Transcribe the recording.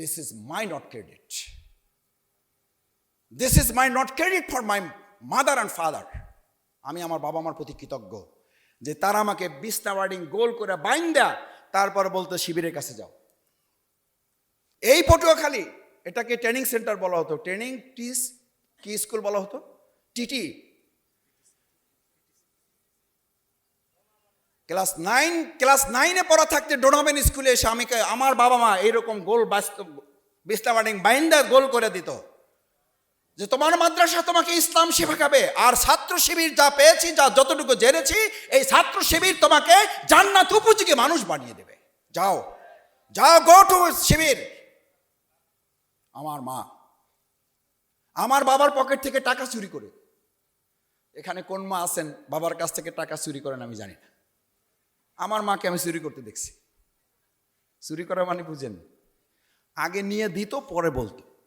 This is my not credit this is my not credit for my mother and father আমি আমার বাবা মার প্রতি কৃতজ্ঞ যে তারা আমাকে বিছনা ওয়ার্ডিং গোল করে বাইন্দা তারপর বলতো, শিবিরের কাছে যাও। এই পটুয়াখালী, এটাকে ট্রেনিং সেন্টার বলা হতো। ট্রেনিং টিস কি স্কুল বলা হতো? টিটি। ক্লাস নাইন, ক্লাস নাইনে পড়া থাকতে ডোনাবেন স্কুলে এসে আমি আমার বাবা মা এইরকম গোল বাস্তব বিস্তা বার্ডিং বাইন্ডা গোল করে দিত। যে তোমার মাদ্রাসা তোমাকে ইসলাম শেখাবে, আর ছাত্র শিবির যা পেয়েছি, যা যতটুকু জেনেছি, এই ছাত্র শিবির তোমাকে জান্নাত উপযোগী মানুষ বানিয়ে দেবে। যাও যাও, গো টু শিবির। আমার মা, আমার বাবার পকেট থেকে টাকা চুরি করে। এখানে কোন মা আছেন? বাবার কাছ থেকে টাকা চুরি করেন আমি জানি না। আমার মাকে আমি চুরি করতে দেখছি। চুরি করা মানে বুঝেন আগে নিয়ে দিত, পরে বলতো।